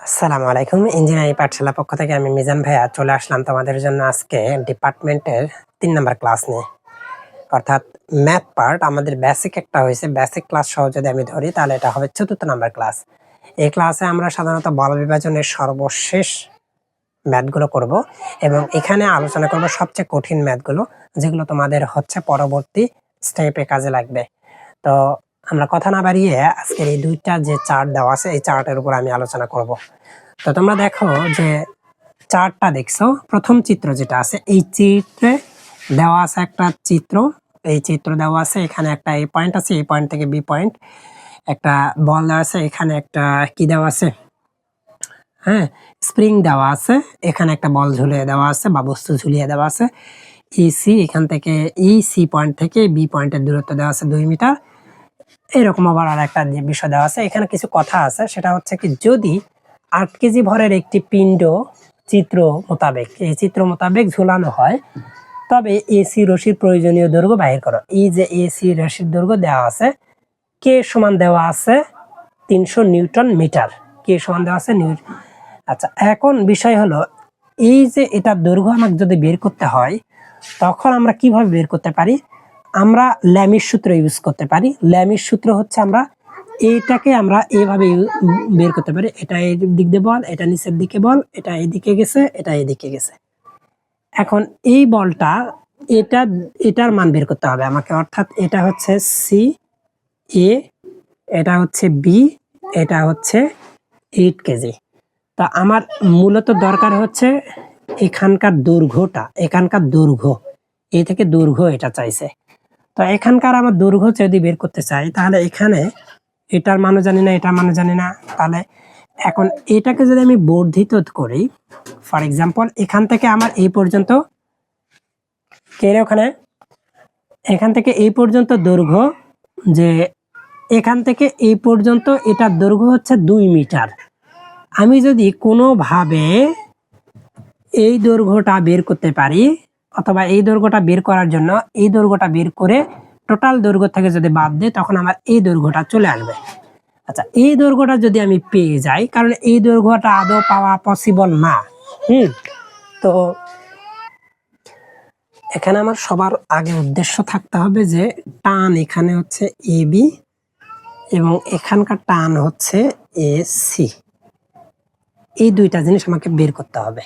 আসসালামু আলাইকুম। ইঞ্জিনিয়ারিং পাঠশালা পক্ষ থেকে আমি মিজান ভাইয়া চলে আসলাম তোমাদের জন্য আজকে ডিপার্টমেন্টের তিন নাম্বার ক্লাস নিয়ে। অর্থাৎ ম্যাথ পার্ট, আমাদের বেসিক একটা হয়েছে। বেসিক ক্লাস সহ যদি আমি ধরি, তাহলে এটা হবে চতুর্থ নাম্বার ক্লাস এই ক্লাসে আমরা সাধারণত বল বিভাজনের সর্বশেষ ম্যাথগুলো করব এবং এখানে আলোচনা করব সবচেয়ে কঠিন ম্যাথগুলো, যেগুলো তোমাদের হচ্ছে পরবর্তী স্টেপে কাজে লাগবে। তো আমরা কথা না বাড়িয়ে আজকের এই দুইটা যে চার্ট দেওয়া আছে, এই চার্টের উপর আমি আলোচনা করব। তো তোমরা দেখো যে চার্টটা দেখছ, প্রথম চিত্র যেটা আছে, এই চিত্রে দেওয়া আছে একটা চিত্র। এই চিত্র দেওয়া আছে, এখানে একটা এ পয়েন্ট আছে এই পয়েন্ট থেকে বি পয়েন্ট। একটা বল দেওয়া আছে, এখানে একটা কি দেওয়া আছে? হ্যাঁ স্প্রিং দেওয়া আছে, এখানে একটা বল ঝুলিয়ে দেওয়া আছে বা বস্তু ঝুলিয়ে দেওয়া আছে। ইসি এখান থেকে, ই সি পয়েন্ট থেকে বি পয়েন্টের দূরত্ব দেওয়া আছে দুই মিটার। এরকম আবার আর একটা বিষয় দেওয়া আছে, এখানে কিছু কথা আছে, সেটা হচ্ছে কি যদি আট কেজি ভরের একটি পিণ্ড চিত্র মোতাবেক, এই চিত্র মোতাবেক ঝুলানো হয়, তবে এসি রশির প্রয়োজনীয় দৈর্ঘ্য বাহির করো। এই যে এসি রশির দৈর্ঘ্য দেওয়া আছে, কে সমান দেওয়া আছে? তিনশো নিউটন মিটার। কে সমান দেওয়া আছে? নিউ আচ্ছা এখন বিষয় হলো, এই যে এটা দৈর্ঘ্য আমাকে যদি বের করতে হয়, তখন আমরা কীভাবে বের করতে পারি? আমরা ল্যামির সূত্র ইউজ করতে পারি। ল্যামির সূত্র হচ্ছে আমরা এইটাকে আমরা এইভাবে বের করতে পারি। এটা এই দিক দিয়ে বল, এটা নিচের দিকে বল, এটা এদিকে গেছে, এটা এদিকে গেছে। এখন এই বলটা, এটা, এটার মান বের করতে হবে আমাকে। অর্থাৎ এটা হচ্ছে সি এ এটা হচ্ছে বি এটা হচ্ছে এইট কেজি। তা আমার মূলত দরকার হচ্ছে এখানকার দৈর্ঘ্যটা, এখানকার দৈর্ঘ্য। এই থেকে দৈর্ঘ্য এটা চাইছে। তো এখানকার আমার দৈর্ঘ্য যদি বের করতে চাই, তাহলে এখানে এটার মানও জানি না, এটার মানও জানি না। তাহলে এখন এটাকে যদি আমি বর্ধিত করি ফর এক্সাম্পল এখান থেকে আমার এই পর্যন্ত কে রে ওখানে? এখান থেকে এই পর্যন্ত দৈর্ঘ্য যে এখান থেকে এই পর্যন্ত এটার দৈর্ঘ্য হচ্ছে দুই মিটার। আমি যদি কোনোভাবে এই দৈর্ঘ্যটা বের করতে পারি অথবা এই দৈর্ঘ্যটা বের করার জন্য এই দৈর্ঘ্যটা বের করে টোটাল দৈর্ঘ্য থেকে যদি বাদ দিই, তখন আমার এই দৈর্ঘ্যটা চলে আসবে। আচ্ছা এই দৈর্ঘ্যটা যদি আমি পেয়ে যাই, কারণ এই দৈর্ঘ্যটা আদৌ পাওয়া পসিবল না। হুম, তো এখানে আমার সবার আগে উদ্দেশ্য থাকতে হবে যে টান এখানে হচ্ছে এ বি এবং এখানকার টান হচ্ছে এ সি এই দুইটা জিনিস আমাকে বের করতে হবে।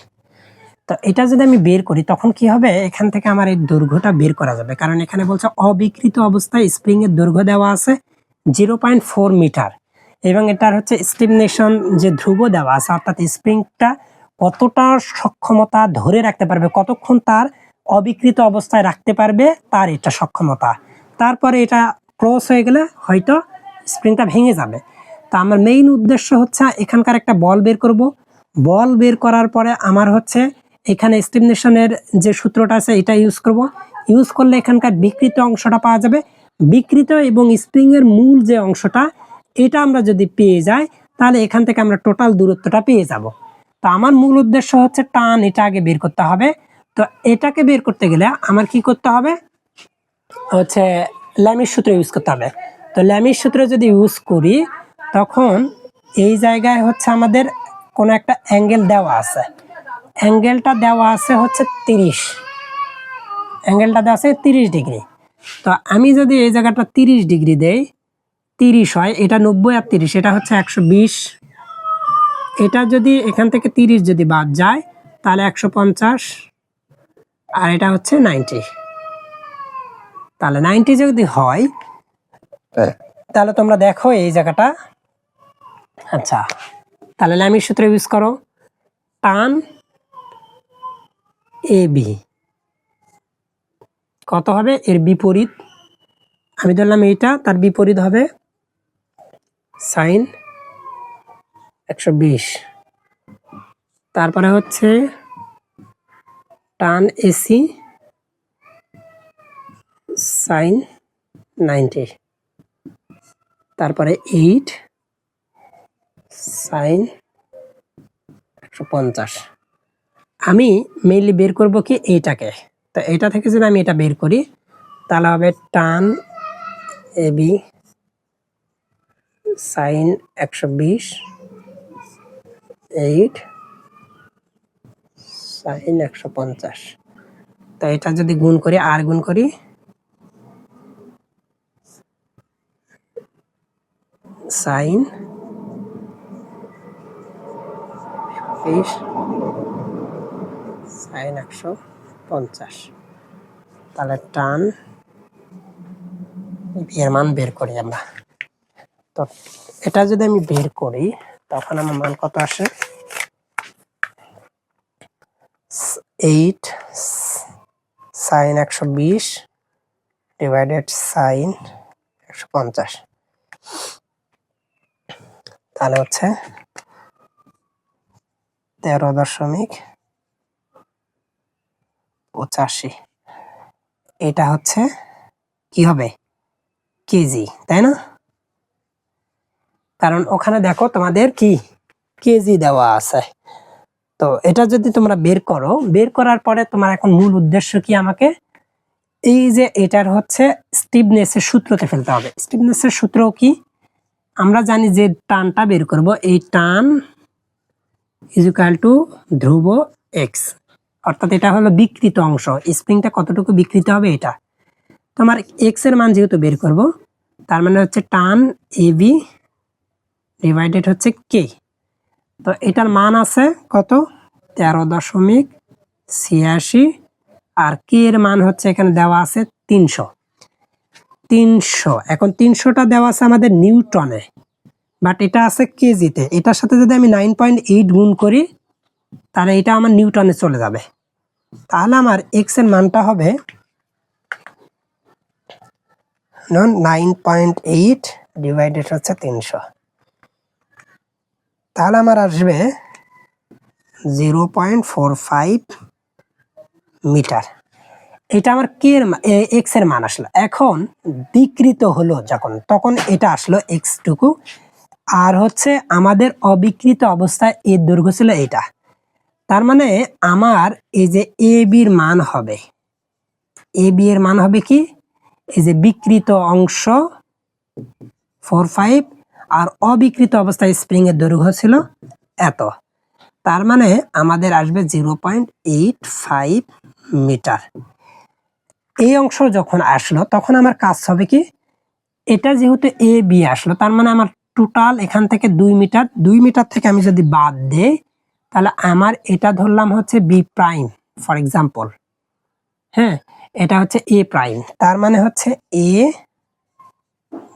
তো এটা যদি আমি বের করি, তখন কি হবে? এখান থেকে আমার এই দৈর্ঘ্যটা বের করা যাবে। কারণ এখানে বলছে অবিকৃত অবস্থায় স্প্রিং এর দৈর্ঘ্য দেওয়া আছে জিরো পয়েন্ট ফোর মিটার। এবং এটার হচ্ছে স্টিমনেশন যে ধ্রুব দেওয়া আছে, অর্থাৎ স্প্রিংটা কতটা সক্ষমতা ধরে রাখতে পারবে, কতক্ষণ তার অবিকৃত অবস্থায় রাখতে পারবে, তার এটা সক্ষমতা। তারপরে এটা ক্রস হয়ে গেলে হয়তো স্প্রিংটা ভেঙে যাবে। তা আমার মেইন উদ্দেশ্য হচ্ছে এখানকার একটা বল বের করব। বল বের করার পরে আমার হচ্ছে এখানে স্টিমনেশনের যে সূত্রটা আছে, এটা ইউজ করব। ইউজ করলে এখানকার বিকৃত অংশটা পাওয়া যাবে। বিকৃত এবং স্প্রিং এর মূল যে অংশটা, এটা আমরা যদি পেয়ে যাই, তাহলে এখান থেকে আমরা টোটাল দূরত্বটা পেয়ে যাব। তো আমার মূল উদ্দেশ্য হচ্ছে টান, এটা আগে বের করতে হবে। তো এটাকে বের করতে গেলে আমার কি করতে হবে? হচ্ছে ল্যামির সূত্র ইউজ করতে হবে। তো ল্যামির সূত্র যদি ইউজ করি, তখন এই জায়গায় হচ্ছে আমাদের কোনো একটা অ্যাঙ্গেল দেওয়া আছে। অ্যাঙ্গেলটা দেওয়া আছে হচ্ছে তিরিশ। অ্যাঙ্গেলটা দেওয়া আছে তিরিশ ডিগ্রি। তো আমি যদি এই জায়গাটা তিরিশ ডিগ্রি দেই তিরিশ হয় এটা নব্বই আর তিরিশ এটা হচ্ছে একশো বিশ। এটা যদি এখান থেকে তিরিশ যদি বাদ যায় তাহলে একশো পঞ্চাশ আর এটা হচ্ছে নাইনটি। তাহলে নাইনটি যদি হয় তাহলে তোমরা দেখো এই জায়গাটা। আচ্ছা তাহলে ল্যামির সূত্র ইউজ করো। টান এ বি কত হবে? এর বিপরীত। আমি ধরলাম এইটা, তার বিপরীত হবে সাইন একশো বিশ। তারপরে হচ্ছে টান এসি সাইন নাইনটি। তারপরে এইট সাইন একশো পঞ্চাশ। আমি মেইনলি বের করব কি এইটাকে। তো এটা থেকে যদি আমি এটা বের করি, তাহলে হবে টান এ বি সাইন একশো বিশ এইট সাইন একশো পঞ্চাশ। তো এটা যদি গুণ করি, আর গুণ করি সাইন বিশ সাইন একশো পঞ্চাশ। তাহলে টান। এর মান বের করি আমরা। তো এটা যদি আমি বের করি, তখন আমার মান কত আসে? এইট সাইন একশো বিশ ডিভাইডেড সাইন একশো পঞ্চাশ। তাহলে হচ্ছে তেরো দশমিক পঁচাশি এটা হচ্ছে কি হবে? কেজি, তাই না? কারণ ওখানে দেখো তোমাদের কি? কেজি দেওয়া আছে। তো এটা যদি তোমরা বের করো, বের করার পরে তোমার এখন মূল উদ্দেশ্য কি আমাকে? এই যে এটার হচ্ছে স্টিভনেসের সূত্রতে ফেলতে হবে। স্টিভনেসের সূত্র কি? আমরা জানি যে টানটা বের করব। এই টান ইজুকাল টু ধ্রুব এক্স অর্থাৎ এটা হলো বিকৃত অংশ। স্প্রিংটা কতটুকু বিকৃত হবে এটা? তোমার এক্সের মান যেহেতু বের করব, তার মানে হচ্ছে টান এ বি ডিভাইডেড হচ্ছে কে তো এটার মান আছে কত? তেরো দশমিক ছিয়াশি। আর কে এর মান হচ্ছে এখানে দেওয়া আছে তিনশো। তিনশো। এখন তিনশোটা দেওয়া আছে আমাদের নিউটনে। বাট এটা আছে কেজিতে। এটার সাথে যদি আমি নাইন পয়েন্ট এইট গুণ করি, তাহলে এটা আমার নিউটনে চলে যাবে। তাহলে আমার এক্সের মানটা হবে নাইন পয়েন্ট এইট ডিভাইডেড হচ্ছে তিনশো। তাহলে আমার আসবে zero point four five metre. এটা আমার কে এর এক্সের মান আসলো। এখন বিকৃত হলো যখন, তখন এটা আসলো এক্স টুকু। আর হচ্ছে আমাদের অবিকৃত অবস্থায় এর দৈর্ঘ্য ছিল এটা তার মানে আমার এই যে এ বির মান হবে এ বি এর মান হবে কি? এই যে বিকৃত অংশ ফোর ফাইভ আর অবিকৃত অবস্থায় স্প্রিং এর দৈর্ঘ্য ছিল এত। তার মানে আমাদের আসবে zero point eight five metre এই অংশ যখন আসলো, তখন আমার কাজ হবে কি? এটা যেহেতু এ বি আসলো, তার মানে আমার টোটাল এখান থেকে দুই মিটার দুই মিটার থেকে আমি যদি বাদ দেই তাহলে আমার এটা ধরলাম হচ্ছে বি প্রাইম ফর এক্সাম্পল হ্যাঁ এটা হচ্ছে এ প্রাইম তার মানে হচ্ছে এ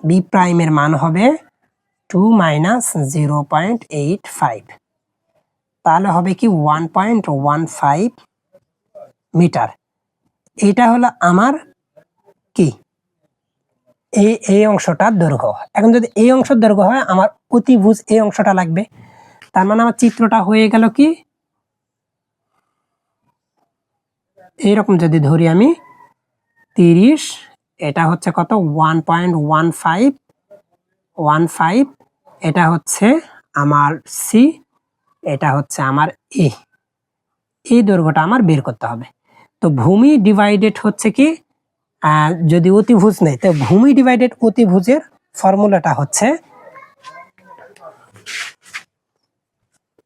বি প্রাইমের মান হবে two minus zero point eight five তাহলে হবে কি one point one five metre এটা হলো আমার কি? এই এই অংশটার দৈর্ঘ্য। এখন যদি এই অংশের দৈর্ঘ্য হয়, আমার অতিভুজ এই অংশটা লাগবে। তার মানে আমার চিত্রটা হয়ে গেল কি? এইরকম যদি ধরি আমি, তিরিশ, এটা হচ্ছে কত? One point one five one five এটা হচ্ছে আমার সি এটা হচ্ছে আমার এ এই দৈর্ঘ্যটা আমার বের করতে হবে। তো ভূমি ডিভাইডেড হচ্ছে কি? যদি অতিভুজ নেই, তো ভূমি ডিভাইডেড অতিভুজের ফর্মুলাটা হচ্ছে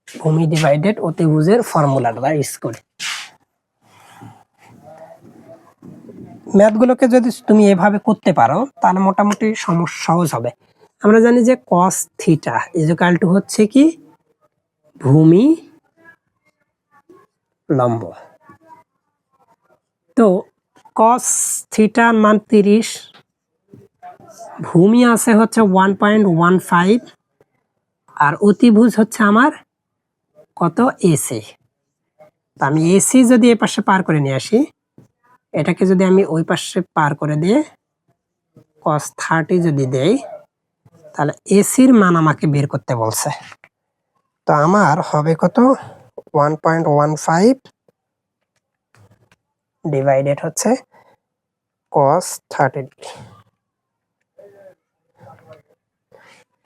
ভূমি ডিভাইডেড অতিভুজের ফর্মুলাটা ইউজ করে ম্যাথগুলোকে যদি তুমি এভাবে করতে পারো, তাহলে মোটামুটি সমস্যা সহজ হবে। আমরা জানি যে কস থিটা ইজুকাল টু হচ্ছে কি? ভূমি লম্ব। তো কস থিটার মান তিরিশ, ভূমি আছে হচ্ছে ওয়ান পয়েন্ট ওয়ান ফাইভ আর অতিভুজ হচ্ছে আমার কত এসি তো আমি এসি যদি এ পাশে পার করে নিয়ে আসি, এটাকে যদি আমি ওই পাশে পার করে দিয়ে কস থার্টি যদি দেই, তাহলে এসির মান আমাকে বের করতে বলছে। তো আমার হবে কত? One point one five divided হচ্ছে কস থার্টি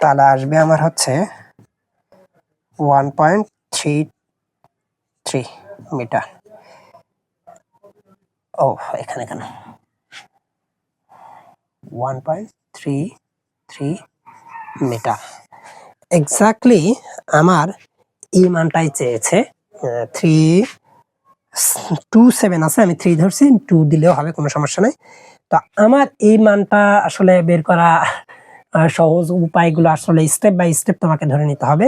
তাহলে আসবে আমার হচ্ছে one point three three metre ও এখানে কেন? One point three three metre exactly আমার এই মানটাই চেয়েছে থ্রি টু সেভেন আছে, আমি থ্রি ধরছি টু দিলেও হবে, কোনো সমস্যা নেই। তো আমার এই মানটা আসলে বের করা সহজ উপায়গুলো আসলে স্টেপ বাই স্টেপ তোমাকে ধরে নিতে হবে।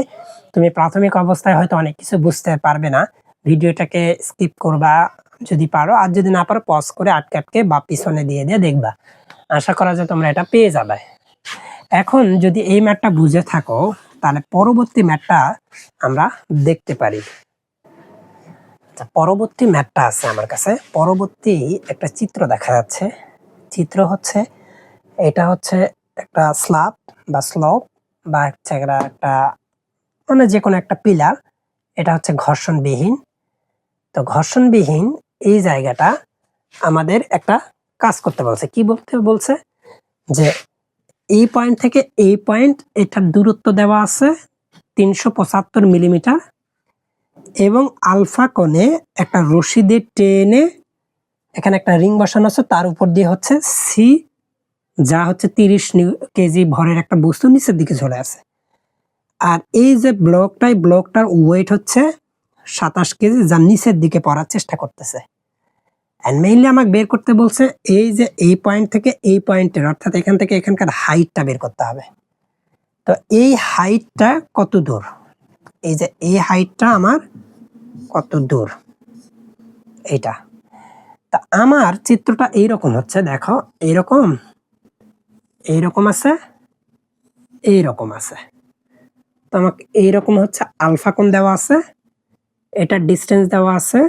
তুমি প্রাথমিক অবস্থায় হয়তো অনেক কিছু বুঝতে পারবে না। ভিডিওটাকে স্কিপ করবা যদি পারো। আর যদি না পারো পজ করে আটকে আটকে বা পিছনে দিয়ে দিয়ে দেখবা। আশা করা যায় তোমরা এটা পেয়ে যাবে। এখন যদি এই ম্যাটটা বুঝে থাকো, তাহলে পরবর্তী ম্যাটটা আমরা দেখতে পারি। আচ্ছা পরবর্তী ম্যাটটা আছে আমার কাছে। পরবর্তী একটা চিত্র দেখা যাচ্ছে। চিত্র হচ্ছে, এটা হচ্ছে একটা স্ল্যাব বা স্লপ বা হচ্ছে একটা একটা মানে যে কোনো একটা পিলার, এটা হচ্ছে ঘর্ষণবিহীন। তো ঘর্ষণবিহীন এই জায়গাটা আমাদের একটা কাজ করতে বলছে। কি বলতে বলছে? যে এই পয়েন্ট থেকে এই পয়েন্ট এটার দূরত্ব দেওয়া আছে তিনশো পঁচাত্তর মিলিমিটার এবং আলফা কোণে একটা রশি দিয়ে টেনে এখানে একটা রিং বসানো আছে, তার উপর দিয়ে হচ্ছে সি যা হচ্ছে তিরিশ কেজি ভরের একটা বস্তু নিচের দিকে চলে আসে। আর এই যে ব্লকটাই, ব্লকটার ওয়েট হচ্ছে সাতাশ কেজি যা নিচের দিকে পড়ার চেষ্টা করতেছে। অ্যান্ড মেইনলি আমাকে বের করতে বলছে এই যে এই পয়েন্ট থেকে এই পয়েন্টের অর্থাৎ এখান থেকে এখানকার হাইটটা বের করতে হবে। তো এই হাইটটা কত দূর? এই যে এই হাইটটা আমার কত দূর? এইটা। তা আমার চিত্রটা এইরকম হচ্ছে, দেখো, এইরকম। এইরকম আছে এইরকম আছে। তো আমাকে এইরকম হচ্ছে আলফা কোণ দেওয়া আছে, এটা ডিস্টেন্স দেওয়া আছে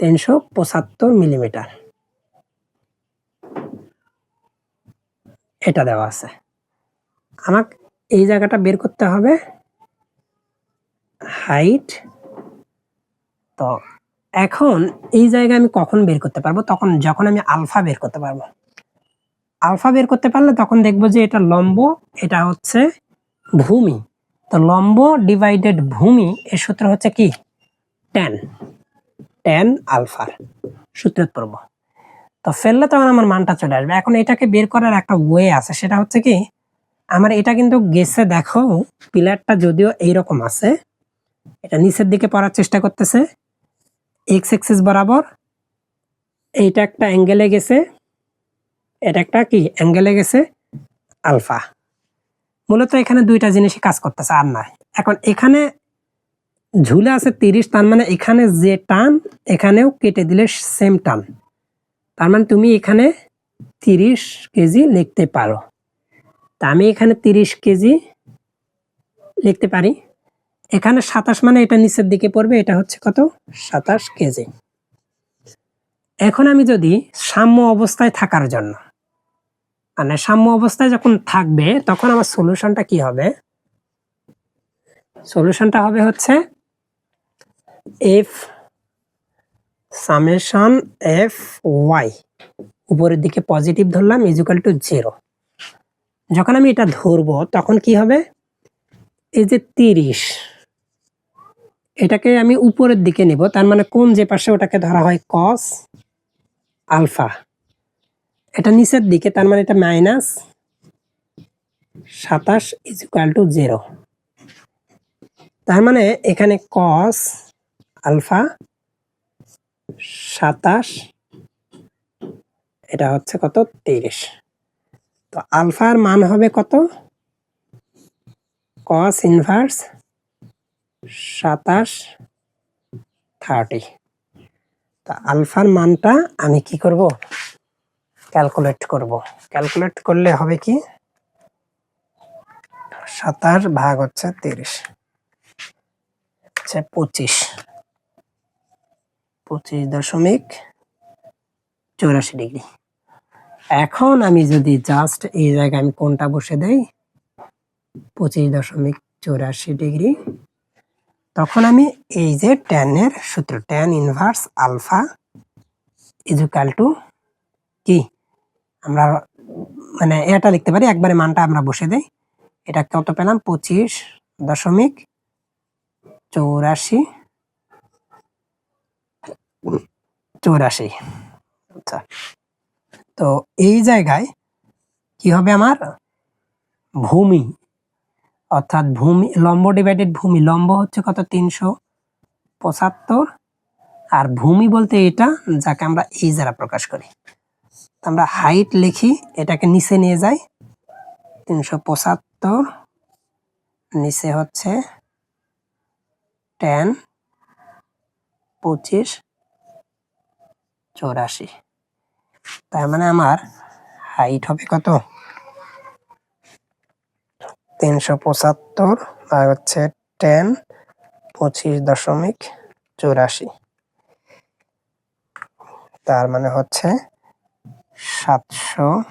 তিনশো পঁচাত্তর মিলিমিটার। এটা দেওয়া আছে। আমাকে এই জায়গাটা বের করতে হবে, হাইট। তো এখন এই জায়গায় আমি কখন বের করতে পারব? তখন যখন আমি আলফা বের করতে পারব। আলফা বের করতে পারলে তখন দেখব যে এটা লম্ব, এটা হচ্ছে ভূমি। তো লম্ব ডিভাইডেড ভূমি, এর সূত্র হচ্ছে কি? টেন টেন আলফার সূত্রের পড়ব তো ফেললে তখন আমার মানটা চলে আসবে। এখন এটাকে বের করার একটা ওয়ে আছে, সেটা হচ্ছে কি? আমার এটা কিন্তু গেছে, দেখো, পিলারটা যদিও এইরকম আছে, এটা নিচের দিকে পড়ার চেষ্টা করতেছে এক্স এক্সিস বরাবর, এইটা একটা অ্যাঙ্গেলে গেছে এটা একটা কি? অ্যাঙ্গেলে গেছে আলফা মূলত এখানে দুইটা জিনিসই কাজ করতেছে, আর নয় এখন এখানে ঝুলে আছে তিরিশ, তার মানে এখানে যে টান, এখানেও কেটে দিলে সেম টান। তার মানে তুমি এখানে তিরিশ কেজি লিখতে পারো। তা আমি এখানে তিরিশ কেজি লিখতে পারি। এখানে সাতাশ মানে এটা নিচের দিকে পড়বে, এটা হচ্ছে কত? সাতাশ কেজি। এখন আমি যদি সাম্য অবস্থায় থাকার জন্য মানে সাম্য অবস্থায় যখন থাকবে, তখন আমার সলিউশনটা কি হবে? সলিউশনটা হবে হচ্ছে এফ সামেশন এফ ওয়াই উপরের দিকে পজিটিভ ধরলাম ইজুকাল টু জিরো যখন আমি এটা ধরবো, তখন কি হবে? এই যে তিরিশ, এটাকে আমি উপরের দিকে নিব, তার মানে কোন যে পাশে ওটাকে ধরা হয় কস আলফা এটা নিচের দিকে, তার মানে এটা মাইনাস সাতাশ ইজ ইকুয়াল টু জিরো তার মানে এখানে কস আলফা সাতাশ, এটা হচ্ছে কত? তিরিশ। তো আলফার মান হবে কত? কস ইনভার্স সাতাশ থার্টি তা আলফার মানটা আমি কি করব? ক্যালকুলেট করব। ক্যালকুলেট করলে হবে কি? সাতাশ ভাগ হচ্ছে তিরিশ। হচ্ছে পঁচিশ। পঁচিশ দশমিক চৌরাশি ডিগ্রি। এখন আমি যদি জাস্ট এই জায়গায় আমি কোনটা বসে দেই? পঁচিশ দশমিক চৌরাশি ডিগ্রি। তখন আমি এই যে ট্যানের সূত্র tan inverse alpha is equal to কি? আমরা মানে এটা লিখতে পারি, একবারে মানটা আমরা বসে দেই। এটা কত পেলাম? পঁচিশ দশমিক চৌরাশি। চৌরাশি। আচ্ছা। তো এই জায়গায় কি হবে আমার? ভূমি। অর্থাৎ ভূমি, লম্ব ডিভাইডেড ভূমি। লম্ব হচ্ছে কত? তিনশো পঁচাত্তর। আর ভূমি বলতে এটা, যাকে আমরা এই দ্বারা প্রকাশ করি। আমরা হাইট লিখি, এটাকে নিচে নিয়ে যাই। তিনশো পঁচাত্তর, নিচে হচ্ছে টেন পঁচিশ, চৌরাশি। তার মানে আমার হাইট হবে কত? তিনশো পঁচাত্তর আর হচ্ছে টেন পঁচিশ দশমিক চৌরাশি। তার মানে হচ্ছে সাতশো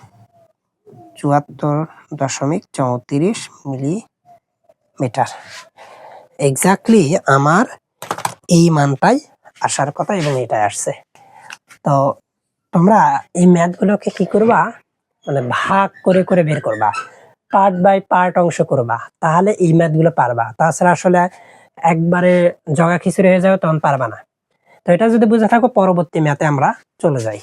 চুয়াত্তর দশমিক চৌত্রিশ মিলিমিটার। এক্স্যাক্টলি আমার এই মানটাই আসার কথা এবং এটাই আসছে। তো তোমরা এই ম্যাথগুলোকে কি করবা? মানে ভাগ করে করে বের করবা। পার্ট বাই পার্ট অংশ করবা। তাহলে এই ম্যাথগুলো পারবা। তাছাড়া আসলে একবারে জগা খিচুড়ি হয়ে যাবে তখন পারবা না। তো এটা যদি বুঝে থাকো, পরবর্তী ম্যাথে আমরা চলে যাই।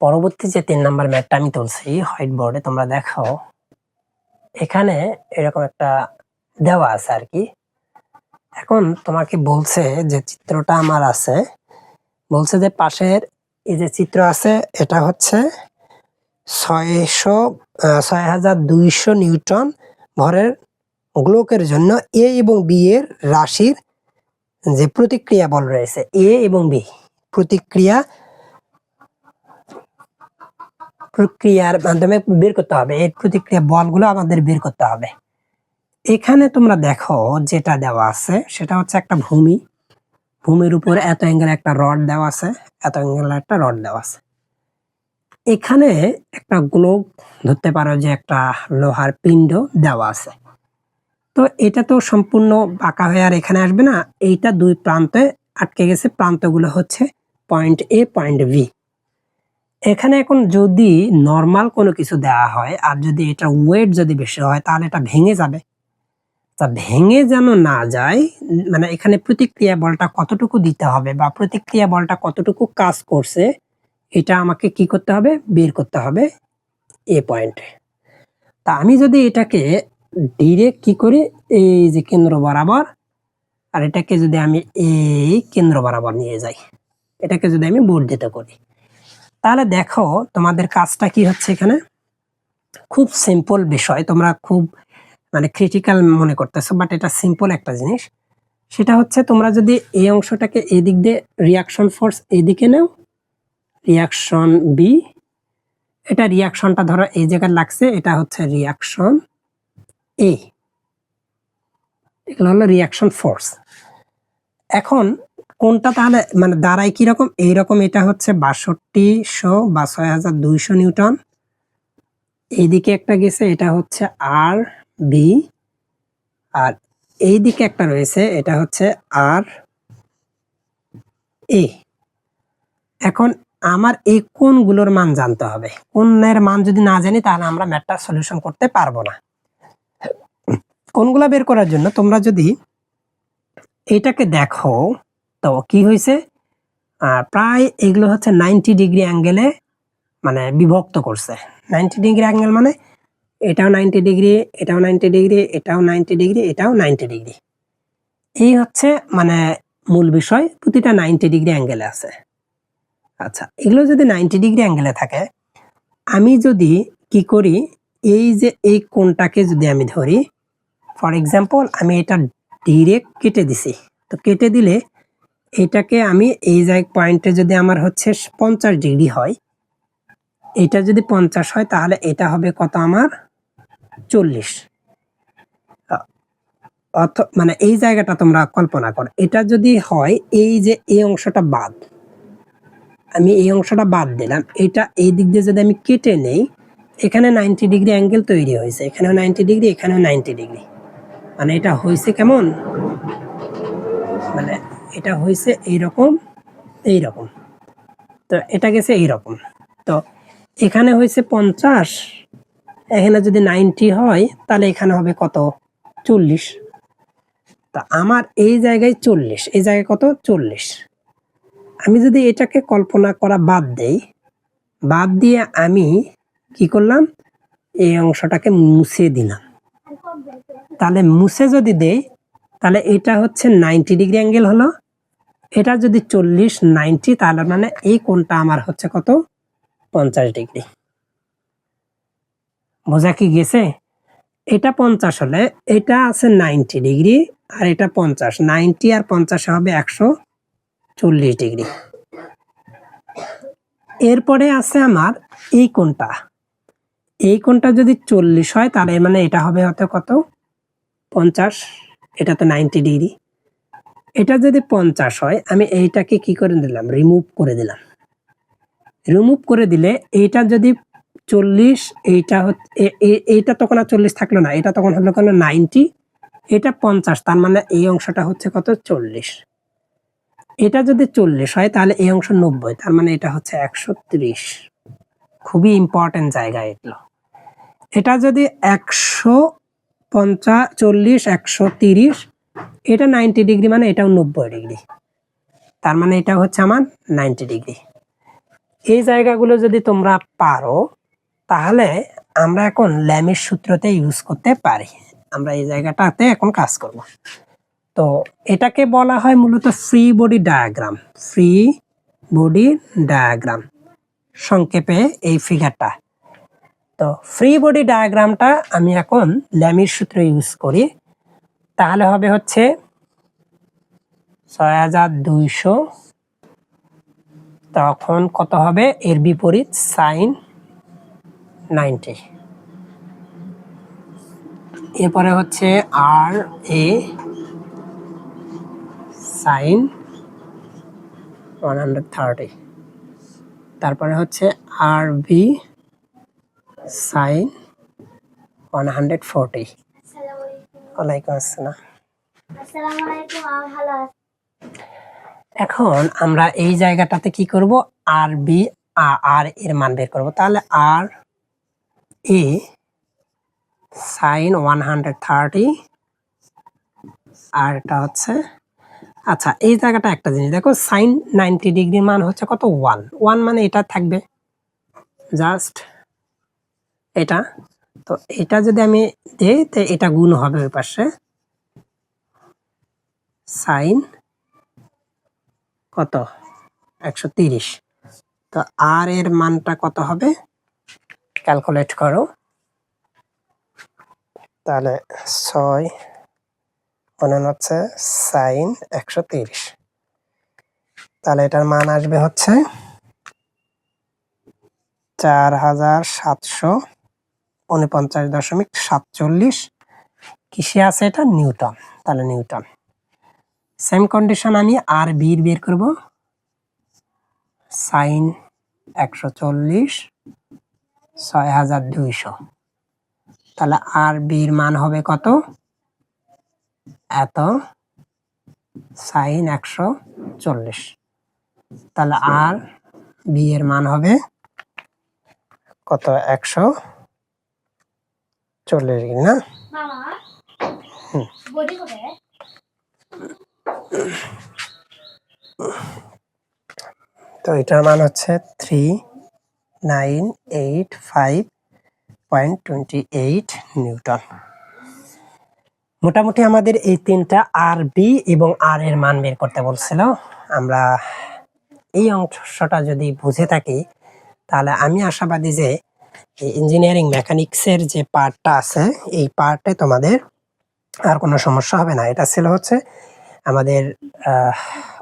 পরবর্তী যে তিন নাম্বার ম্যাটটা আমি তুলছি, হোয়াইট বোর্ডে তোমরা দেখো এখানে এরকম একটা দেওয়া আছে আর কি। এখন তোমাকে বলছে যে চিত্রটা আমার আছে। বলছে যে পাশের এই যে চিত্র আছে, এটা হচ্ছে ছয়শো ছয় হাজার দুইশো নিউটন ভরের গোলকের জন্য এ এবং বি এর রাশির যে প্রতিক্রিয়া বল রয়েছে, এ এবং বি, প্রতিক্রিয়া প্রক্রিয়ার মাধ্যমে বের করতে হবে। এই প্রতিক্রিয়া বলগুলো আমাদের বের করতে হবে। এখানে তোমরা দেখো যেটা দেওয়া আছে, সেটা হচ্ছে একটা ভূমি। ভূমির উপর এত অ্যাঙ্গেল একটা রড দেওয়া আছে, এত অ্যাঙ্গেল একটা রড দেওয়া আছে। এখানে একটা গ্লোব ধরতে পারো যে একটা লোহার পিণ্ড দেওয়া আছে। তো এটা তো সম্পূর্ণ বাঁকা হয়ে আর এখানে আসবে না। এইটা দুই প্রান্তে আটকে গেছে। প্রান্তগুলো হচ্ছে পয়েন্ট এ পয়েন্ট বি এখানে এখন যদি নর্মাল কোনো কিছু দেওয়া হয়, আর যদি এটা ওয়েট যদি বেশি হয়, তাহলে এটা ভেঙে যাবে। তা ভেঙে যেন না যায় মানে এখানে প্রতিক্রিয়া বলটা কতটুকু দিতে হবে বা প্রতিক্রিয়া বলটা কতটুকু কাজ করছে, এটা আমাকে কি করতে হবে? বের করতে হবে এ পয়েন্টে তা আমি যদি এটাকে ডিরেক্ট কি করি? এই যে কেন্দ্র বরাবর, আর এটাকে যদি আমি এই কেন্দ্র বরাবর নিয়ে যাই, এটাকে যদি আমি বর্ধিত করি। তাহলে দেখো তোমাদের কাজটা কি হচ্ছে এখানে? খুব সিম্পল বিষয়, তোমরা খুব মানে ক্রিটিক্যাল মনে করতেছো বাট এটা সিম্পল একটা জিনিস। সেটা হচ্ছে তোমরা যদি এই অংশটাকে এদিক দিয়ে রিয়াকশন ফোর্স এদিকে নাও রিয়াকশন বি এটা রিয়াকশনটা ধরো এই জায়গায় লাগছে, এটা হচ্ছে রিয়াকশন এ এগুলো হলো রিয়াকশন ফোর্স এখন কোনটা তাহলে মানে দাঁড়ায় কীরকম? এইরকম এটা হচ্ছে বাষট্টিশো বা ছয় হাজার দুইশো নিউটন। এইদিকে একটা গেছে, এটা হচ্ছে আর বি। আর এই দিকে একটা রয়েছে, এটা হচ্ছে আর এ। এখন আমার এই কোনগুলোর মান জানতে হবে? কোনের মান যদি না জানি, তাহলে আমরা ম্যাটটা সলিউশন করতে পারব না। কোনগুলা বের করার জন্য তোমরা যদি এটাকে দেখো তো কি হয়েছে প্রায় এগুলো হচ্ছে নাইনটি ডিগ্রি অ্যাঙ্গেলে মানে বিভক্ত করছে। নাইনটি ডিগ্রি অ্যাঙ্গেল মানে এটাও নাইনটি ডিগ্রি, এটাও নাইনটি ডিগ্রি, এটাও নাইনটি ডিগ্রি, এটাও নাইনটি ডিগ্রি। এই হচ্ছে মানে মূল বিষয়, প্রতিটা নাইনটি ডিগ্রি অ্যাঙ্গেলে আছে। আচ্ছা এগুলো যদি নাইনটি ডিগ্রি অ্যাঙ্গেলে থাকে, আমি যদি কি করি, এই যে এই কোণটাকে যদি আমি ধরি, ফর এক্সাম্পল আমি এটা ডিরেক্ট কেটে দিছি। তো কেটে দিলে এটাকে আমি এই জায়গায় পয়েন্টে যদি আমার হচ্ছে পঞ্চাশ ডিগ্রি হয়, এটা যদি পঞ্চাশ হয়, তাহলে এটা হবে কত আমার? চল্লিশ। অর্থ মানে এই জায়গাটা তোমরা কল্পনা করো। এটা যদি হয়, এই যে এই অংশটা বাদ, আমি এই অংশটা বাদ দিলাম। এটা এই দিক দিয়ে যদি আমি কেটে নেই, এখানে নাইনটি ডিগ্রি অ্যাঙ্গেল তৈরি হয়েছে, এখানেও নাইনটি ডিগ্রি এখানেও নাইনটি ডিগ্রি মানে এটা হয়েছে কেমন? মানে এটা হয়েছে এইরকম এইরকম। তো এটা গেছে এইরকম। তো এখানে হয়েছে পঞ্চাশ, এখানে যদি নাইনটি হয়, তাহলে এখানে হবে কত? চল্লিশ। তা আমার এই জায়গায় চল্লিশ, এই জায়গায় কত? চল্লিশ। আমি যদি এটাকে কল্পনা করা বাদ দেই, বাদ দিয়ে আমি কি করলাম? এই অংশটাকে মুছে দিলাম। তাহলে মুছে যদি দেই, তাহলে এটা হচ্ছে নাইনটি ডিগ্রি অ্যাঙ্গেল হলো এটা যদি চল্লিশ নাইনটি, তাহলে মানে এই কোণটা আমার হচ্ছে কত? পঞ্চাশ ডিগ্রি। বোঝা কি গেছে? এটা পঞ্চাশ হলে এটা আছে নাইনটি ডিগ্রি আর এটা পঞ্চাশ। নাইনটি আর পঞ্চাশে হবে একশো চল্লিশ ডিগ্রি। এরপরে আছে আমার এই কোণটা। এই কোণটা যদি চল্লিশ হয়, তাহলে মানে এটা হবে হয়তো কত? পঞ্চাশ। এটা তো নাইনটি ডিগ্রি। এটা যদি পঞ্চাশ হয়, আমি এইটাকে কি করে দিলাম? রিমুভ করে দিলাম। রিমুভ করে দিলে এইটা যদি চল্লিশ, এইটা এইটা তখন আর চল্লিশ থাকল না, এটা তখন হলো কেন? নাইনটি। এটা পঞ্চাশ, তার মানে এই অংশটা হচ্ছে কত? চল্লিশ। এটা যদি চল্লিশ হয়, তাহলে এই অংশ নব্বই, তার মানে এটা হচ্ছে একশো ত্রিশ। খুবই ইম্পর্টেন্ট জায়গা এগুলো। এটা যদি একশো পঞ্চাশ চল্লিশ, একশো তিরিশ এটা নাইনটি ডিগ্রি মানে এটাও নব্বই ডিগ্রি। তার মানে এটা হচ্ছে আমার নাইনটি ডিগ্রি। এই জায়গাগুলো যদি তোমরা পারো, তাহলে আমরা এখন ল্যামের সূত্রতে ইউজ করতে পারি। আমরা এই জায়গাটাতে এখন কাজ করব। তো এটাকে বলা হয় মূলত free body diagram free body diagram সংক্ষেপে এই ফিগারটা তো ফ্রি বডি ডায়াগ্রামটা আমি এখন ল্যামির সূত্র ইউজ করি। তাহলে হবে হচ্ছে ছয় হাজার দুইশো। তখন কত হবে? এর বিপরীত সাইন নাইনটি। এরপরে হচ্ছে R A sine one hundred thirty. তারপরে হচ্ছে R B sine one hundred forty. ওয়ালাইকুম আসসালাম। এখন আমরা এই জায়গাটাতে কি করব? আর বি আর এর মান বের করব। তাহলে R A sine one hundred thirty আর এটা হচ্ছে আচ্ছা এই জায়গাটা একটা জিনিস। দেখো সাইন নাইনটি ডিগ্রি মান হচ্ছে কত? ওয়ান ওয়ান মানে এটা থাকবে। জাস্ট এটা। তো এটা যদি আমি দিই, তো এটা গুণ হবে ওই পাশে। সাইন কত? একশো তিরিশ। তো আর এর মানটা কত হবে? ক্যালকুলেট করো। তাহলে ছয় মনে হচ্ছে সাইন একশো তিরিশ। তাহলে এটার মান আসবে হচ্ছে চার হাজার সাতশো উনপঞ্চাশ দশমিক সাতচল্লিশ। কিসে আছে এটা? নিউটন। তাহলে নিউটন। সেম কন্ডিশন আমি আর বির বের করব। সাইন একশো চল্লিশ, ছয় হাজার দুইশো। তাহলে আর বির মান হবে কত? এত। সাইন একশো চল্লিশ। তাহলে আর বি এর মান হবে কত? একশো। চল্লিশ ডিগ্রি না। তো এটার মান হচ্ছে three nine eight five point twenty eight newton. মোটামুটি আমাদের এই তিনটা আর বি এবং আর এর মান বের করতে বলছিল। আমরা এই অংশটা যদি বুঝে থাকি তাহলে আমি আশাবাদী যে ইঞ্জিনিয়ারিং মেকানিক্সের যে পার্টটা আছে, এই পার্টে তোমাদের আর কোনো সমস্যা হবে না। এটা ছিল হচ্ছে আমাদের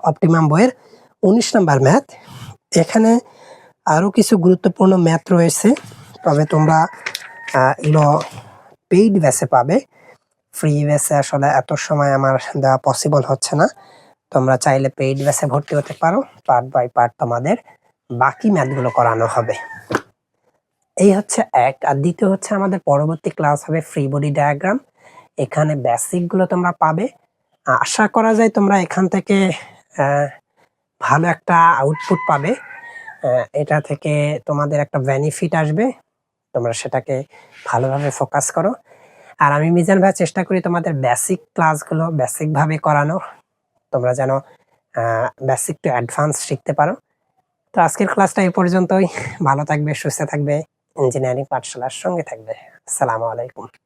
অপটিমাম বইয়ের উনিশ নাম্বার ম্যাথ এখানে আরও কিছু গুরুত্বপূর্ণ ম্যাথ রয়েছে। তবে তোমরা এগুলো পেইড ব্যাসে পাবে। ফ্রি ব্যাসে আসলে এত সময় আমার দেওয়া পসিবল হচ্ছে না। তোমরা চাইলে পেইড ব্যাসে ভর্তি হতে পারো। পার্ট বাই পার্ট তোমাদের বাকি ম্যাথগুলো করানো হবে। এই হচ্ছে এক, আর দ্বিতীয় হচ্ছে আমাদের পরবর্তী ক্লাস হবে ফ্রি বডি ডায়াগ্রাম এখানে বেসিকগুলো তোমরা পাবে। আশা করা যায় তোমরা এখান থেকে ভালো একটা আউটপুট পাবে। এটা থেকে তোমাদের একটা বেনিফিট আসবে। তোমরা সেটাকে ভালোভাবে ফোকাস করো। আর আমি মিজান ভাই চেষ্টা করি তোমাদের বেসিক ক্লাসগুলো বেসিকভাবে করানো তোমরা যেন বেসিক টু অ্যাডভান্স শিখতে পারো। তো আজকের ক্লাসটা এই পর্যন্তই। ভালো থাকবে, সুস্থ থাকবে। ইঞ্জিনিয়ারিং পাঠশালার সঙ্গে থাকবে। আসসালামু আলাইকুম।